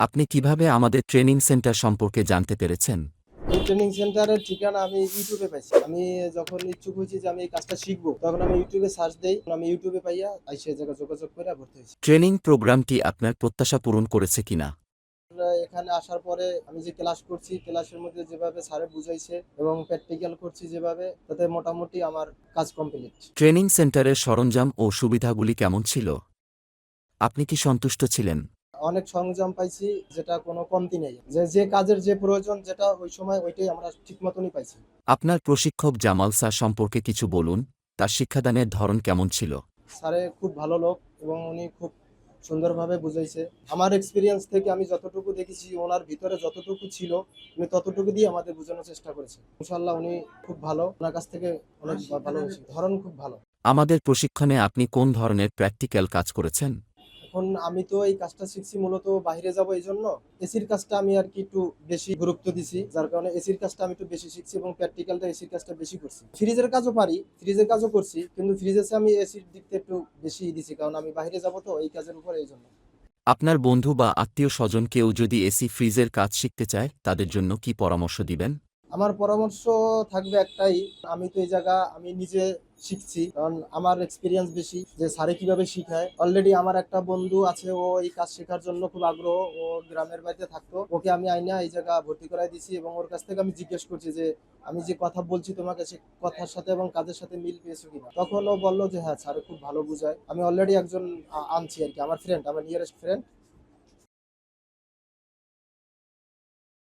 আপনি কীভাবে আমাদের ট্রেনিং সেন্টার সম্পর্কে জানতে পেরেছেন? এই ট্রেনিং সেন্টারের ঠিকানা আমি ইউটিউবে পাইছি। আমি যখন ইচ্ছুক হয়েছি যে আমি এই কাজটা শিখব তখন আমি ইউটিউবে সার্চ দেই আমি ইউটিউবে পাইয়া আই সে জায়গায় যোগাযোগ করে ভর্তি হয়েছি। ট্রেনিং প্রোগ্রামটি আপনার প্রত্যাশা পূরণ করেছে কিনা? এখানে আসার পরে আমি যে ক্লাস করছি ক্লাসের মধ্যে যেভাবে স্যারে বুঝাইছে এবং প্র্যাকটিক্যাল করছি যেভাবে তাতে মোটামুটি আমার কাজ কমপ্লিট ট্রেনিং সেন্টারের সরঞ্জাম ও সুবিধাগুলি কেমন ছিল? আপনি কি সন্তুষ্ট ছিলেন? অনেক সরঞ্জাম পাইছি যেটা কোনো কমতি নেই। যে যে কাজের যে প্রয়োজন যেটা ওই সময় ওইটাই আমরা ঠিক মতনই পাইছি। আপনার প্রশিক্ষক জামাল স্যার সম্পর্কে কিছু বলুন তার শিক্ষাদানের ধরন কেমন ছিল? স্যারে খুব ভালো লোক এবং উনি খুব সুন্দরভাবে বুঝাইছে। আমার এক্সপিরিয়েন্স থেকে আমি যতটুকু দেখেছি ওনার ভিতরে যতটুকু ছিল উনি ততটুকু দিয়ে আমাদের বোঝানোর চেষ্টা করেছে। ইনশাল্লাহ উনি খুব ভালো ওনার কাছ থেকে অনেক ভালো ধরন খুব ভালো। আমাদের প্রশিক্ষণে আপনি কোন ধরনের প্র্যাকটিক্যাল কাজ করেছেন? এখন আমি তো এই কাজটা শিখছি মূলত বাইরে যাব এই জন্য। এসির কাজটা আমি আর কি একটু বেশি গুরুত্ব দিছি, যার কারণে এসির কাজটা আমি একটু বেশি শিখছি এবং প্র্যাকটিক্যালটা এসির কাজটা বেশি করছি। ফ্রিজের কাজও পারি, ফ্রিজের কাজও করছি, কিন্তু ফ্রিজের আমি এসির দিকটা একটু বেশি দিছি, কারণ আমি বাইরে যাব তো এই কাজের উপর এই জন্য। আপনার বন্ধু বা আত্মীয় স্বজন কেউ যদি এসি ফ্রিজের কাজ শিখতে চায়, তাদের জন্য কি পরামর্শ দিবেন? আমার পরামর্শ থাকবে একটাই, আমি তো এই জায়গা আমি নিজে শিখছি, কারণ আমার এক্সপিরিয়েন্স বেশি যে স্যারে কীভাবে শিখায়। অলরেডি আমার একটা বন্ধু আছে, ও এই কাজ শেখার জন্য খুব আগ্রহ, ও গ্রামের বাড়িতে থাকতো। ওকে আমি আইনা এই জায়গা ভর্তি করাই দিছি এবং ওর কাছ থেকে আমি জিজ্ঞেস করছি যে, আমি যে কথা বলছি তোমাকে সে কথার সাথে এবং কাজের সাথে মিল পেয়েছ কিনা? তখন ও বলল যে হ্যাঁ স্যারে খুব ভালো বুঝায়। আমি অলরেডি একজন আনছি আর কি, আমার ফ্রেন্ড আমার নিয়ারেস্ট ফ্রেন্ড